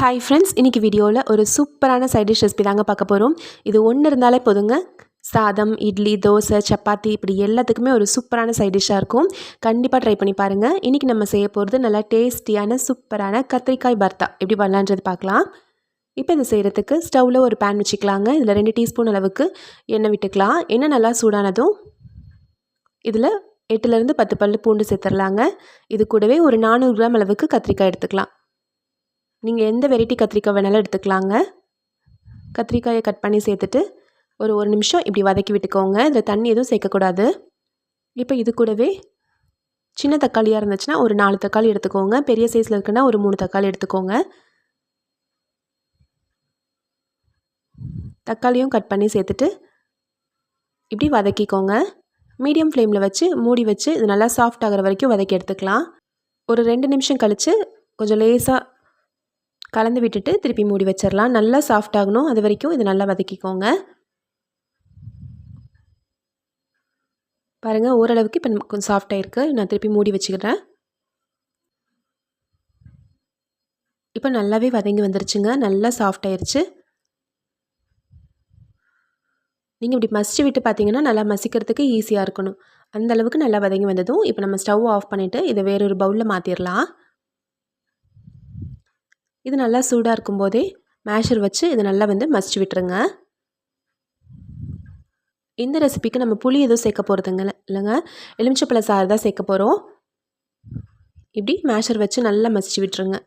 Hi friends இன்றைக்கி வீடியோவில் ஒரு சூப்பரான சைட் டிஷ் ரெசிபி தாங்க பார்க்க போகிறோம் இது ஒன்று இருந்தாலே போதுங்க. சாதம் இட்லி தோசை சப்பாத்தி இப்படி எல்லாத்துக்குமே ஒரு சூப்பரான சைட் டிஷ்ஷாக இருக்கும். கண்டிப்பாக ட்ரை பண்ணி பாருங்கள் இன்றைக்கி நம்ம செய்ய போகிறது நல்லா டேஸ்டியான சூப்பரான கத்திரிக்காய் பர்த்தா. எப்படி பண்ணலான்றது பார்க்கலாம். இப்போ இதை செய்கிறதுக்கு ஸ்டவ்வில் ஒரு பேன் வச்சுக்கலாங்க. இதில் ரெண்டு டீஸ்பூன் அளவுக்கு எண்ணெய் விட்டுக்கலாம். எண்ணெய் நல்லா சூடானதும் இதில் எட்டுலேருந்து பத்து பல் பூண்டு சேர்த்துடலாங்க இது கூடவே ஒரு நானூறு கிராம் அளவுக்கு கத்திரிக்காய் எடுத்துக்கலாம். நீங்கள் எந்த வெரைட்டி கத்திரிக்காய் வேணாலும் எடுத்துக்கலாங்க. கத்திரிக்காயை கட் பண்ணி சேர்த்துட்டு ஒரு ஒரு நிமிஷம் இப்படி வதக்கி விட்டுக்கோங்க. இதில் தண்ணி எதுவும் சேர்க்கக்கூடாது. இப்போ இது கூடவே சின்ன தக்காளியாக இருந்துச்சுன்னா ஒரு நாலு தக்காளி எடுத்துக்கோங்க. பெரிய சைஸில் இருக்குன்னா ஒரு மூணு தக்காளி எடுத்துக்கோங்க. தக்காளியும் கட் பண்ணி சேர்த்துட்டு இப்படி வதக்கிக்கோங்க. மீடியம் ஃப்ளேமில் வச்சு மூடி வச்சு இது நல்லா சாஃப்ட் ஆகிற வரைக்கும் வதக்கி எடுத்துக்கலாம். ஒரு ரெண்டு நிமிஷம் கழித்து கொஞ்சம் லேசாக கலந்து விட்டுட்டு திருப்பி மூடி வச்சிடலாம் நல்லா சாஃப்ட் ஆகணும். அது வரைக்கும் இது நல்லா வதக்கிக்கோங்க. பாருங்கள் ஓரளவுக்கு இப்போ கொஞ்சம் சாஃப்டாக இருக்குது நான் திருப்பி மூடி வச்சுக்கிறேன். இப்போ நல்லாவே வதங்கி வந்துருச்சுங்க. நல்லா சாஃப்ட் ஆயிடுச்சு நீங்கள் இப்படி மசிச்சு விட்டு பார்த்தீங்கன்னா நல்லா மசிக்கிறதுக்கு ஈஸியாக இருக்கணும். அந்த அளவுக்கு நல்லா வதங்கி வந்ததும் இப்போ நம்ம ஸ்டவ் ஆஃப் பண்ணிவிட்டு இதை வேறொரு பவுலில் மாற்றிடலாம் இது நல்லா சூடாக இருக்கும்போதே மேஷர் வச்சு இது நல்லா வந்து மசிச்சு விட்டுருங்க. இந்த ரெசிபிக்கு நம்ம புளி எதுவும் சேர்க்க போகிறதுங்க இல்லைங்க? எலுமிச்சப்பழ சாறு தான் சேர்க்க போகிறோம் இப்படி மேஷர் வச்சு நல்லா மசிச்சு விட்டுருங்க.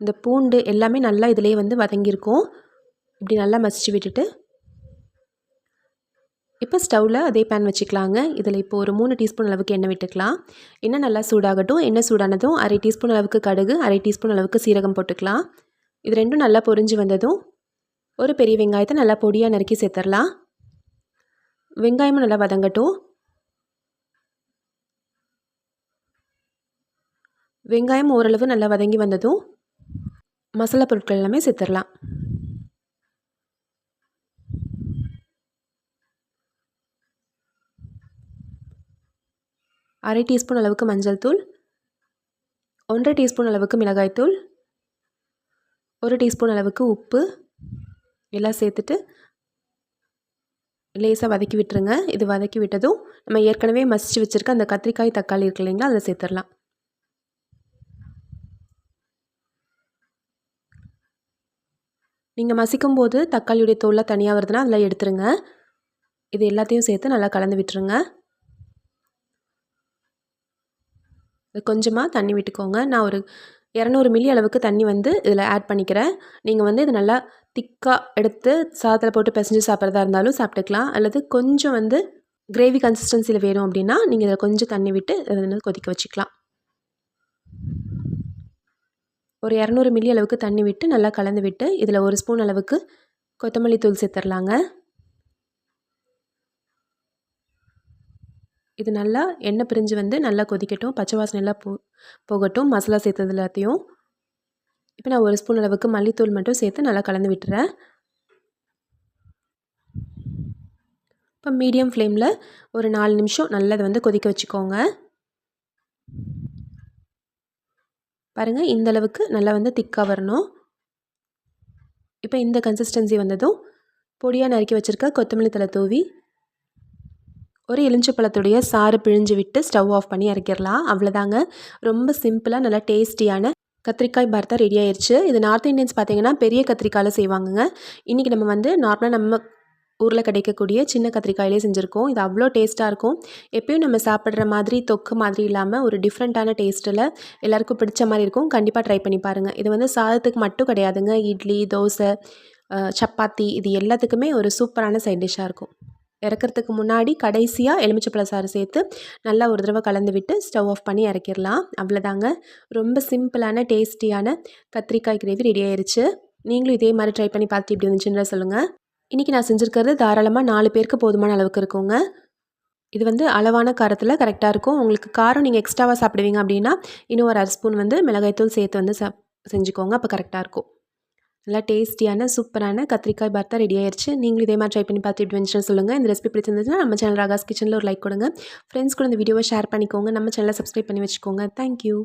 இந்த பூண்டு எல்லாமே நல்லா இதிலே வந்து வதங்கியிருக்கும். இப்படி நல்லா மசிச்சு விட்டுட்டு இப்போ ஸ்டவ்வில் அதே பேன் வச்சுக்கலாங்க. இதில் இப்போ ஒரு மூணு டீஸ்பூன் அளவுக்கு எண்ணெய் விட்டுக்கலாம். எண்ணெய் நல்லா சூடாகட்டும். எண்ணெய் சூடானதும் அரை டீஸ்பூன் அளவுக்கு கடுகு அரை டீஸ்பூன் அளவுக்கு சீரகம் போட்டுக்கலாம். இது ரெண்டும் நல்லா பொரிஞ்சு வந்ததும் ஒரு பெரிய வெங்காயத்தை நல்லா பொடியாக நறுக்கி சேர்த்துடலாம். வெங்காயமும் நல்லா வதங்கட்டும். வெங்காயம் ஓரளவு நல்லா வதங்கி வந்ததும் மசாலா பொருட்கள் எல்லாமே சேர்த்துடலாம். அரை டீஸ்பூன் அளவுக்கு மஞ்சள் தூள் ஒன்றரை டீஸ்பூன் அளவுக்கு மிளகாய்த்தூள் ஒரு டீஸ்பூன் அளவுக்கு உப்பு எல்லாம் சேர்த்துட்டு லேசாக வதக்கி விட்டுருங்க. இது வதக்கி விட்டதும் நம்ம ஏற்கனவே மசிச்சு வச்சுருக்க அந்த கத்திரிக்காய் தக்காளி இருக்கு இல்லைங்களா அதில் சேர்த்துடலாம். நீங்கள் மசிக்கும் போது தக்காளியுடைய தோல்லாம் தனியாக வருதுன்னா அதில் எடுத்துருங்க. இது எல்லாத்தையும் சேர்த்து நல்லா கலந்து விட்டுருங்க. கொஞ்சமாக தண்ணி விட்டுக்கோங்க. நான் ஒரு இரநூறு மில்லி அளவுக்கு தண்ணி வந்து இதில் ஆட் பண்ணிக்கிறேன். நீங்கள் வந்து இது நல்லா திக்காக எடுத்து சாதத்தில் போட்டு பிசைஞ்சு சாப்பிட்றதா இருந்தாலும் சாப்பிட்டுக்கலாம். அல்லது கொஞ்சம் வந்து கிரேவி கன்சிஸ்டன்சியில் வேணும் அப்படின்னா நீங்கள் இதில் கொஞ்சம் தண்ணி விட்டு இதை கொதிக்க வச்சுக்கலாம். ஒரு இரநூறு மில்லி அளவுக்கு தண்ணி விட்டு நல்லா கலந்து விட்டு இதில் ஒரு ஸ்பூன் அளவுக்கு கொத்தமல்லி தூள் சேர்த்துடலாங்க. இது நல்லா எண்ணெய் பிரிஞ்சு வந்து நல்லா கொதிக்கட்டும். பச்சை வாசனை எல்லாம் போ போகட்டும். மசாலா சேர்த்தது எல்லாத்தையும். இப்போ நான் ஒரு ஸ்பூன் அளவுக்கு மல்லித்தூள் மட்டும் சேர்த்து நல்லா கலந்து விட்டுறேன். இப்போ மீடியம் ஃப்ளேமில் ஒரு நாலு நிமிஷம் நல்லா வந்து கொதிக்க வச்சுக்கோங்க. பாருங்கள் இந்த அளவுக்கு நல்லா வந்து திக்காக வரணும். இப்போ இந்த கன்சிஸ்டன்சி வந்ததும் பொடியாக நறுக்கி வச்சுருக்க கொத்தமல்லி தலை தூவி ஒரு எலுமிச்சப்பழத்துடைய சாறு பிழிஞ்சு விட்டு ஸ்டவ் ஆஃப் பண்ணி இறக்கிடலாம் அவ்வளோதாங்க. ரொம்ப சிம்பிளாக நல்லா டேஸ்டியான கத்திரிக்காய் பார்த்தா ரெடி ஆயிடுச்சு இது நார்த் இந்தியன்ஸ் பார்த்தீங்கன்னா பெரிய கத்திரிக்காயில் செய்வாங்கங்க. இன்றைக்கி நம்ம வந்து நார்மலாக நம்ம ஊரில் கிடைக்கக்கூடிய சின்ன கத்திரிக்காயிலே செஞ்சுருக்கோம். இது அவ்வளோ டேஸ்ட்டாக இருக்கும். எப்பயும் நம்ம சாப்பிட்ற மாதிரி தொக்கு மாதிரி இல்லாமல் ஒரு டிஃப்ரெண்ட்டான டேஸ்ட்டில் எல்லாருக்கும் பிடிச்ச மாதிரி இருக்கும். கண்டிப்பாக ட்ரை பண்ணி பாருங்கள் இது வந்து சாதத்துக்கு மட்டும் கிடையாதுங்க. இட்லி தோசை சப்பாத்தி இது எல்லாத்துக்குமே ஒரு சூப்பரான சைட் டிஷ்ஷாக இருக்கும். இறக்கிறதுக்கு முன்னாடி கடைசியாக எலுமிச்சப்பழ சாறு சேர்த்து நல்லா ஒரு தடவை கலந்து விட்டு ஸ்டவ் ஆஃப் பண்ணி இறக்கிடலாம். அவ்வளோதாங்க ரொம்ப சிம்பிளான டேஸ்டியான கத்திரிக்காய் கிரேவி ரெடி ஆயிடுச்சு நீங்களும் இதே மாதிரி ட்ரை பண்ணி பார்த்து இப்படி இருந்துச்சுன்னு சொல்லுங்கள் இன்றைக்கி நான் செஞ்சுருக்கிறது தாராளமாக நாலு பேருக்கு போதுமான அளவுக்கு இருக்குங்க. இது வந்து அளவான காரத்தில் கரெக்டாக இருக்கும். உங்களுக்கு காரம் நீங்கள் எக்ஸ்ட்ராவாக சாப்பிடுவீங்க அப்படின்னா இன்னும் ஒரு அரை ஸ்பூன் வந்து மிளகாய்த்தூள் சேர்த்து வந்து சா செஞ்சுக்கோங்க. அப்போ கரெக்டாக இருக்கும். நல்லா டேஸ்டியான சூப்பரான கத்திரிக்காய் பார்த்தா ரெடி ஆயிடுச்சு நீங்களும் இதே மாதிரி ட்ரை பண்ணி பார்த்து எப்படி வந்துச்சுன்னு சொல்லுங்கள் இந்த ரெசிபி பிடிச்சிருந்துச்சுன்னா நம்ம சேனல் ராகாஸ் கிச்சனில் ஒரு லைக் கொடுங்க. ஃப்ரெண்ட்ஸ் கூட இந்த வீடியோவை ஷேர் பண்ணிக்கோங்க. நம்ம சேனலை சப்ஸ்கிரைப் பண்ணி வச்சுக்கோங்க. தேங்க்யூ